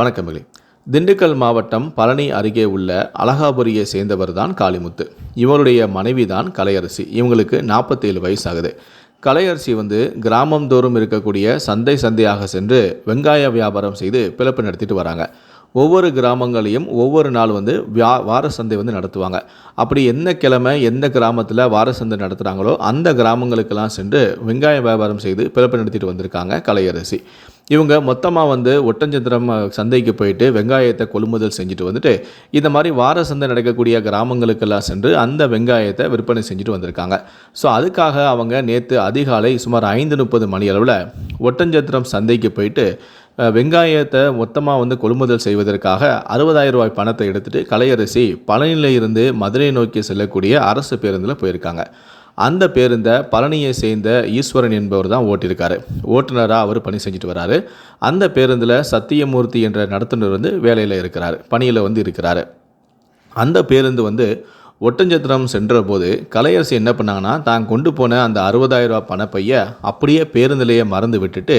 வணக்கமில்லை திண்டுக்கல் மாவட்டம் பழனி அருகே உள்ள அழகாபுரியை சேர்ந்தவர் தான் காளிமுத்து. இவருடைய மனைவி தான் கலையரசி. இவங்களுக்கு நாற்பத்தேழு வயசாகுது. கலையரசி வந்து கிராமந்தோறும் இருக்கக்கூடிய சந்தை சந்தையாக சென்று வெங்காய வியாபாரம் செய்து பிழப்பு நடத்திட்டு வராங்க. ஒவ்வொரு கிராமங்களையும் ஒவ்வொரு நாள் வந்து வியா வார சந்தை வந்து நடத்துவாங்க. அப்படி என்ன கிழமை எந்த கிராமத்தில் வார சந்தை நடத்துகிறாங்களோ அந்த கிராமங்களுக்கெல்லாம் சென்று வெங்காய வியாபாரம் செய்து பிறப்பு நடத்திட்டு வந்திருக்காங்க கலையரசி. இவங்க மொத்தமாக வந்து ஒட்டஞ்சத்திரம் சந்தைக்கு போயிட்டு வெங்காயத்தை கொள்முதல் செஞ்சுட்டு வந்துட்டு இந்த மாதிரி வார சந்தை நடக்கக்கூடிய கிராமங்களுக்கெல்லாம் சென்று அந்த வெங்காயத்தை விற்பனை செஞ்சுட்டு வந்திருக்காங்க. ஸோ அதுக்காக அவங்க நேற்று அதிகாலை சுமார் ஐந்து முப்பது மணி அளவில் ஒட்டஞ்சத்திரம் சந்தைக்கு போயிட்டு வெங்காயத்தை மொத்தமாக வந்து கொள்முதல் செய்வதற்காக அறுபதாயிரம் ரூபாய் பணத்தை எடுத்துட்டு கலையரசி பழனியில் இருந்து மதுரை நோக்கி செல்லக்கூடிய அரசு பேருந்தில் போயிருக்காங்க. அந்த பேருந்தை பழனியை சேர்ந்த ஈஸ்வரன் என்பவர் தான் ஓட்டியிருக்காரு. ஓட்டுநராக அவர் பணி செஞ்சுட்டு வராரு. அந்த பேருந்தில் சத்தியமூர்த்தி என்ற நடத்துனர் வந்து வேலையில் இருக்கிறார். பணியில் வந்து இருக்கிறாரு. அந்த பேருந்து வந்து ஒட்டஞ்சத்திரம் சென்றபோது கலையரசி என்ன பண்ணாங்கன்னா தான் கொண்டு போன அந்த அறுபதாயிரம் ரூபாய் பணப்பையை அப்படியே பேருந்திலேயே மறந்து விட்டுட்டு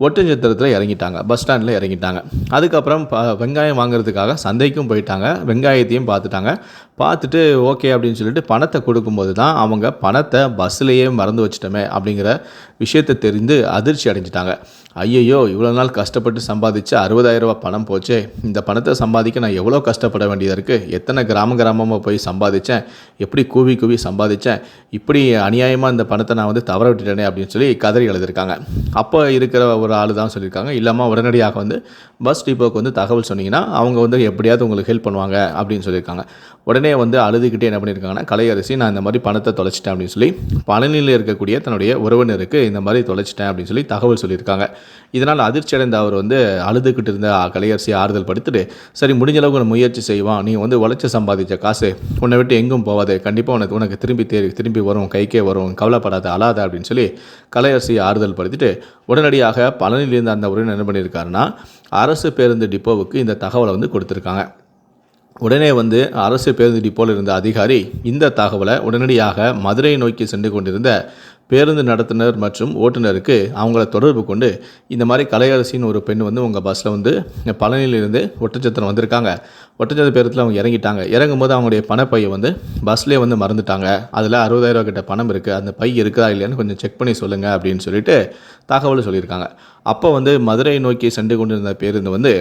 ஒட்டஞ்சத்திரத்தில் இறங்கிட்டாங்க. பஸ் ஸ்டாண்டில் இறங்கிட்டாங்க. அதுக்கப்புறம் ப வெங்காயம் வாங்குறதுக்காக சந்தைக்கும் போயிட்டாங்க. வெங்காயத்தையும் பார்த்துட்டாங்க. பார்த்துட்டு ஓகே அப்படின்னு சொல்லிட்டு பணத்தை கொடுக்கும்போது தான் அவங்க பணத்தை பஸ்ஸிலேயே மறந்து வச்சிட்டோமே அப்படிங்கிற விஷயத்தை தெரிந்து அதிர்ச்சி அடைஞ்சிட்டாங்க. ஐயையோ இவ்வளோ நாள் கஷ்டப்பட்டு சம்பாதிச்சு அறுபதாயிரம் ரூபா பணம் போச்சே. இந்த பணத்தை சம்பாதிக்க நான் எவ்வளோ கஷ்டப்பட வேண்டியதாக இருக்குது எத்தனை கிராம கிராமமாக போய் சம்பாதிச்சேன்? எப்படி கூவி கூவி சம்பாதிச்சேன்? இப்படி அநியாயமாக இந்த பணத்தை நான் வந்து தவற விட்டுட்டேனே அப்படின்னு சொல்லி கதறி எழுதியிருக்காங்க. அப்போ இருக்கிற ஒரு ஆள் தான் சொல்லியிருக்காங்க. இல்லாமல் உடனடியாக வந்து பஸ் டிப்போக்கு வந்து தகவல் சொன்னீங்கன்னா அவங்க வந்து எப்படியாவது உங்களுக்கு ஹெல்ப் பண்ணுவாங்க அப்படின்னு சொல்லியிருக்காங்க. உடனே வந்து அழுதுகிட்டே என்ன பண்ணியிருக்காங்கன்னா கலையரசி நான் இந்த மாதிரி பணத்தை தொலைச்சிட்டேன் அப்படின்னு சொல்லி பழனியில் இருக்கக்கூடிய தன்னுடைய உறவினருக்கு இந்த மாதிரி தொலைச்சிட்டேன் அப்படின்னு சொல்லி தகவல் சொல்லியிருக்காங்க. இதனால் அதிர்ச்சி அடைந்த அவர் வந்து அழுதுகிட்டு இருந்த கலையரசி ஆறுதல் படுத்துட்டு சரி முடிஞ்ச அளவுக்கு நான் முயற்சி செய்வான். நீ வந்து உழைச்சி சம்பாதிச்ச காசு உன்னை விட்டு எங்கும் போகாது. கண்டிப்பாக உனக்கு உனக்கு திரும்பி தேர் திரும்பி வரும். கைக்கே வரும். கவலைப்படாத அழாத அப்படின்னு சொல்லி கலையரசி ஆறுதல் படுத்திட்டு உடனடியாக பழனியிலிருந்து அந்த உறவினர் என்ன பண்ணியிருக்காருன்னா அரசு பேருந்து டிப்போவுக்கு இந்த தகவலை வந்து கொடுத்துருக்காங்க. உடனே வந்து அரசு பேருந்து போல் இருந்த அதிகாரி இந்த தகவலை உடனடியாக மதுரை நோக்கி சென்று கொண்டிருந்த பேருந்து நடத்துனர் மற்றும் ஓட்டுநருக்கு அவங்கள தொடர்பு கொண்டு இந்த மாதிரி கலையரசின்னு ஒரு பெண் வந்து உங்கள் பஸ்ஸில் வந்து பழனியிலிருந்து ஒட்டச்சத்திரம் வந்திருக்காங்க. ஒட்டச்சத்திர பேரத்தில் அவங்க இறங்கிட்டாங்க. இறங்கும் போது அவங்களுடைய பணப்பையை வந்து பஸ்லேயே வந்து மறந்துட்டாங்க. அதில் அறுபதாயிரம் கிட்ட பணம் இருக்குது அந்த பை இருக்குதா இல்லையான்னு கொஞ்சம் செக் பண்ணி சொல்லுங்கள் அப்படின்னு சொல்லிட்டு தகவல் சொல்லியிருக்காங்க. அப்போ வந்து மதுரை நோக்கி சென்று கொண்டிருந்த பேருந்து வந்து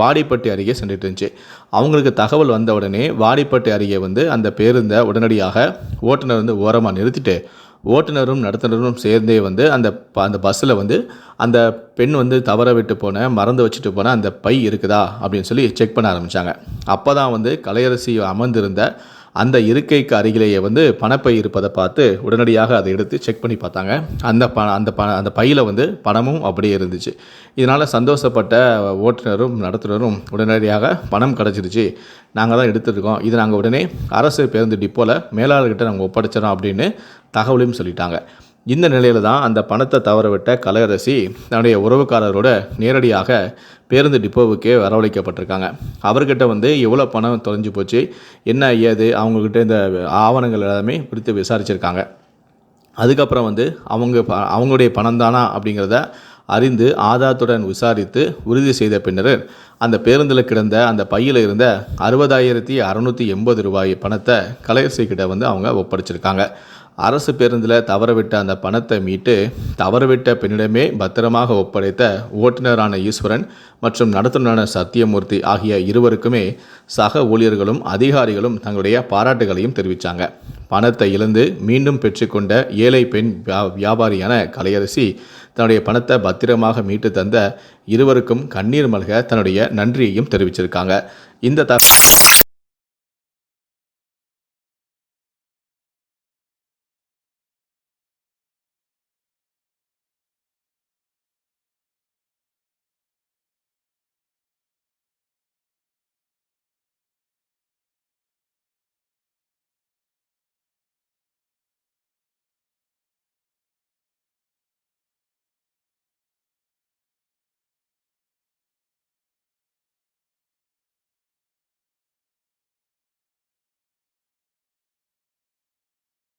வாடிப்பட்டி அருகே சென்றுட்டு இருந்துச்சு. அவங்களுக்கு தகவல் வந்த உடனே வாடிப்பட்டி அருகே வந்து அந்த பேருந்தை உடனடியாக ஓட்டுநர் வந்து ஓரமாக நிறுத்திட்டு ஓட்டுநரும் நடத்துனரும் சேர்ந்தே வந்து அந்த ப- அந்த பஸ்ஸில் வந்து அந்த பெண் வந்து தவற விட்டு போன மறந்து வச்சுட்டு போன அந்த பை இருக்குதா அப்படின்னு சொல்லி செக் பண்ண ஆரம்பித்தாங்க அப்போ தான் வந்து கலையரசி அமர்ந்திருந்த அந்த இருக்கைக்கு அருகிலேயே வந்து பணப்பை இருப்பதை பார்த்து உடனடியாக அதை எடுத்து செக் பண்ணி பார்த்தாங்க. அந்த ப அந்த ப அந்த பையில் வந்து பணமும் அப்படியே இருந்துச்சு. இதனால் சந்தோஷப்பட்ட ஓட்டுநரும் நடத்துனரும் உடனடியாக பணம் கிடச்சிருச்சு. நாங்கள் தான் எடுத்துருக்கோம். இது நாங்கள் உடனே அரசு பேருந்து டிப்போவில் மேலாளர்கிட்ட நாங்கள் ஒப்படைச்சிடோம் அப்படின்னு தகவலையும் சொல்லிட்டாங்க. இந்த நிலையில் தான் அந்த பணத்தை தவறவிட்ட கலையரசி தன்னுடைய உறவுக்காரரோட நேரடியாக பேருந்து டிப்போவுக்கே வரவழைக்கப்பட்டிருக்காங்க. அவர்கிட்ட வந்து எவ்வளோ பணம் தொலைஞ்சு போச்சு என்ன ஏது அவங்கக்கிட்ட இந்த ஆவணங்கள் எல்லாமே குறித்து விசாரிச்சிருக்காங்க. அதுக்கப்புறம் வந்து அவங்க ப- அவங்களுடைய பணம் தானா அப்படிங்கிறத அறிந்து ஆதாரத்துடன் விசாரித்து உறுதி செய்த பின்னர் அந்த பேருந்தில் கிடந்த அந்த பையில் இருந்த அறுபதாயிரத்தி அறநூற்றி எண்பது ரூபாய் பணத்தை கலையரசிக்கிட்ட வந்து அவங்க ஒப்படைச்சிருக்காங்க. அரசு பேருந்தில் தவறவிட்ட அந்த பணத்தை மீட்டு தவறவிட்ட பெண்ணிடமே பத்திரமாக ஒப்படைத்த ஓட்டுநரான ஈஸ்வரன் மற்றும் நடத்துனரான சத்தியமூர்த்தி ஆகிய இருவருக்குமே சக ஊழியர்களும் அதிகாரிகளும் தங்களுடைய பாராட்டுகளையும் தெரிவித்தாங்க பணத்தை இழந்து மீண்டும் பெற்றுக்கொண்ட ஏழை பெண் வியா- வியாபாரியான கலையரசி தன்னுடைய பணத்தை பத்திரமாக மீட்டு தந்த இருவருக்கும் கண்ணீர் மல்க தன்னுடைய நன்றியையும் தெரிவிச்சிருக்காங்க. இந்த த